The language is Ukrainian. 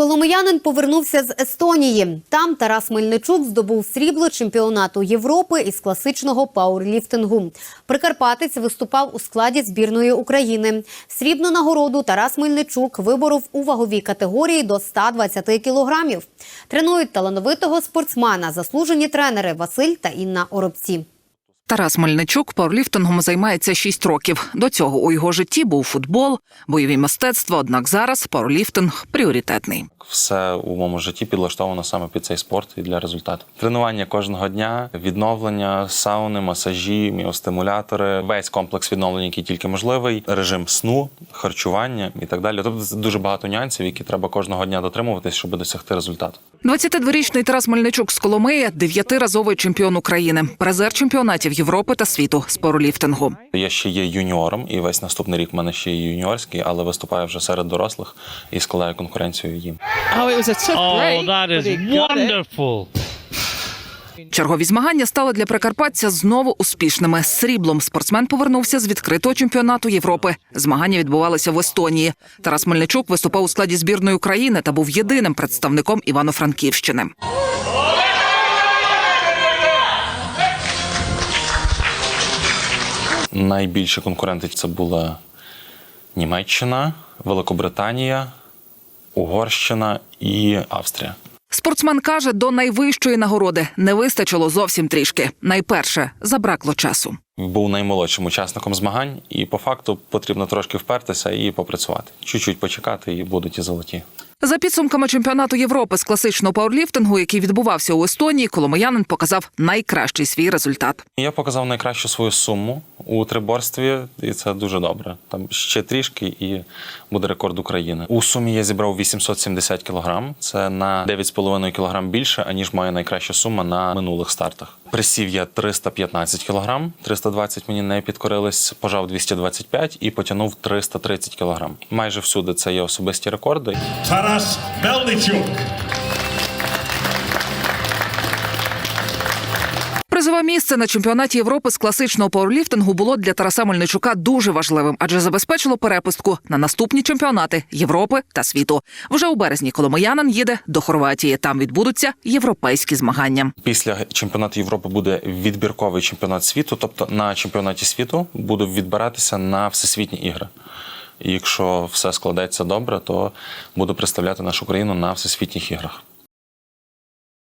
Коломиянин повернувся з Естонії. Там Тарас Мельничук здобув срібло чемпіонату Європи із класичного пауерліфтингу. Прикарпатець виступав у складі збірної України. Срібну нагороду Тарас Мельничук виборов у ваговій категорії до 120 кілограмів. Тренують талановитого спортсмена заслужені тренери Василь та Інна Оробці. Тарас Мельничук пауерліфтингом займається 6 років. До цього у його житті був футбол, бойові мистецтва. Однак зараз пауерліфтинг пріоритетний. Все у моєму житті підлаштовано саме під цей спорт і для результату. Тренування кожного дня, відновлення, сауни, масажі, міостимулятори, весь комплекс відновлення, який тільки можливий, режим сну, харчування і так далі. Тобто дуже багато нюансів, які треба кожного дня дотримуватись, щоб досягти результату. 22-річний Тарас Мельничук з Коломиї – дев'ятиразовий чемпіон України, призер чемпіонатів Європи та світу з пауерліфтингу. Я ще є юніором, і весь наступний рік в мене ще є юніорський, але виступаю вже серед дорослих і складаю конкуренцію їм. Oh, it was a Oh, that is wonderful. Чергові змагання стали для прикарпатця знову успішними. З сріблом спортсмен повернувся з відкритого чемпіонату Європи. Змагання відбувалися в Естонії. Тарас Мельничук виступав у складі збірної України та був єдиним представником Івано-Франківщини. Найбільші конкуренти це була Німеччина, Великобританія, Угорщина і Австрія. Спортсмен каже, до найвищої нагороди не вистачило зовсім трішки. Найперше забракло часу. Був наймолодшим учасником змагань, і по факту потрібно трошки впертися і попрацювати. Чуть-чуть почекати, і будуть і золоті. За підсумками чемпіонату Європи з класичного пауерліфтингу, який відбувався у Естонії, коломиянин показав найкращий свій результат. Я показав найкращу свою суму у триборстві, і це дуже добре. Там ще трішки, і буде рекорд України. У сумі я зібрав 870 кілограм. Це на 9,5 кілограм більше, аніж моя найкраща сума на минулих стартах. Присів я 315 кілограм, 320 мені не підкорились, пожав 225 і потягнув 330 кілограм. Майже всюди це є особисті рекорди. Taras Melnichuk. Місце на чемпіонаті Європи з класичного пауерліфтингу було для Тараса Мельничука дуже важливим, адже забезпечило перепустку на наступні чемпіонати Європи та світу. Вже у березні Коломиянин їде до Хорватії. Там відбудуться європейські змагання. Після чемпіонату Європи буде відбірковий чемпіонат світу. Тобто на чемпіонаті світу буду відбиратися на всесвітні ігри. І якщо все складеться добре, то буду представляти нашу країну на всесвітніх іграх.